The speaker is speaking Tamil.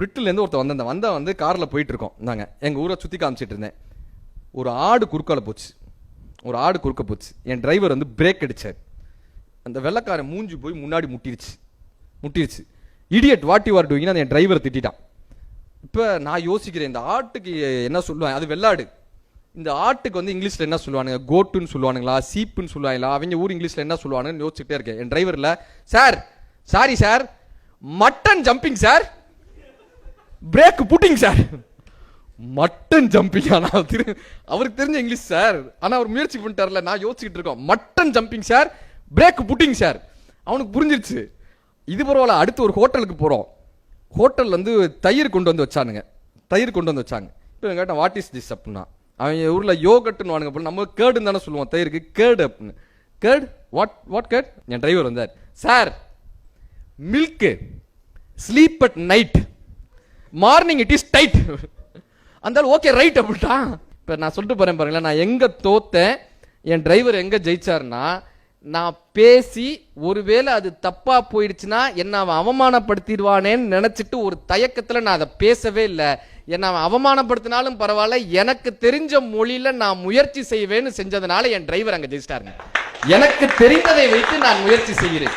பிரிட்டிலேருந்து ஒருத்தர் வந்த வந்த வந்து காரில் போயிட்டு இருக்கோம் நாங்கள் எங்கள் ஊரை சுற்றி காமிச்சிட்டு இருந்தேன். ஒரு ஆடு குறுக்கால போச்சு. ஒரு ஆடு குறுக்க போச்சு. என் டிரைவர் வந்து பிரேக் அடிச்சார். அந்த வெள்ளக்காரன் மூஞ்சி போய் முன்னாடி முட்டிருச்சு. முட்டிருச்சு. இடியட் வாட் யூ ஆர் அந்த என் டிரைவரை திட்டிட்டான். இப்போ நான் யோசிக்கிறேன் இந்த ஆட்டுக்கு என்ன சொல்லுவாங்க? அது வெள்ளாடு. இந்த ஆட்டுக்கு வந்து இங்கிலீஷில் என்ன சொல்லுவானுங்க? கோட்டுன்னு சொல்லுவானுங்களா? சீப்புன்னு சொல்லுவாங்களா? அவங்க ஊர் இங்கிலீஷில் என்ன சொல்லுவானுங்கன்னு யோசிச்சுட்டே இருக்கேன். என் டிரைவரில் sir sorry sir mutton jumping sir brake putting sir mutton jumping ஆனால் திரு அவருக்கு தெரிஞ்ச இங்கிலீஷ் சார் ஆனால் அவர் முயற்சி பண்ணிட்டார்ல நான் யோசிச்சுட்டு இருக்கோம். Mutton jumping sir brake putting sir அவனுக்கு புரிஞ்சிருச்சு. இது பரவாயில்ல. அடுத்து ஒரு ஹோட்டலுக்கு போகிறோம் ஹோட்டல் வந்து தயிர் கொண்டு வந்து வச்சானுங்க. தயிர் கொண்டு வந்து வச்சாங்க. இப்போ கேட்டேன் வாட் இஸ் திஸ் அப்படின்னா அவங்க ஊரில் யோகட்டுன்னு வானுங்க அப்புறம் நம்ம கேர்டுன்னு தானே சொல்லுவோம். தயிருக்கு கேடு அப்படின்னு. கேர்டு வாட் வாட் கேர்ட் என் டிரைவர் வந்தார். Sir milk sleep at night morning it is tight அந்த ஓகே ரைட் அப்படின்ட்டான் இப்போ நான் சொல்லிட்டு போகிறேன் பாருங்களேன். நான் எங்கே தோத்தேன்? என் டிரைவர் எங்கே ஜெயிச்சார்னா நான் பேசி ஒருவேளை அது தப்பாக போயிடுச்சுன்னா என்னை அவன் அவமானப்படுத்திடுவானேன்னு நினச்சிட்டு ஒரு தயக்கத்தில் நான் அதை பேசவே இல்லை. என்னை அவன் அவமானப்படுத்தினாலும் பரவாயில்ல எனக்கு தெரிஞ்ச மொழியில் நான் முயற்சி செய்வேன்னு செஞ்சதுனால என் டிரைவர் அங்கே ஜெயிச்சிட்டாருங்க. எனக்கு தெரிந்ததை வைத்து நான் முயற்சி செய்கிறேன்.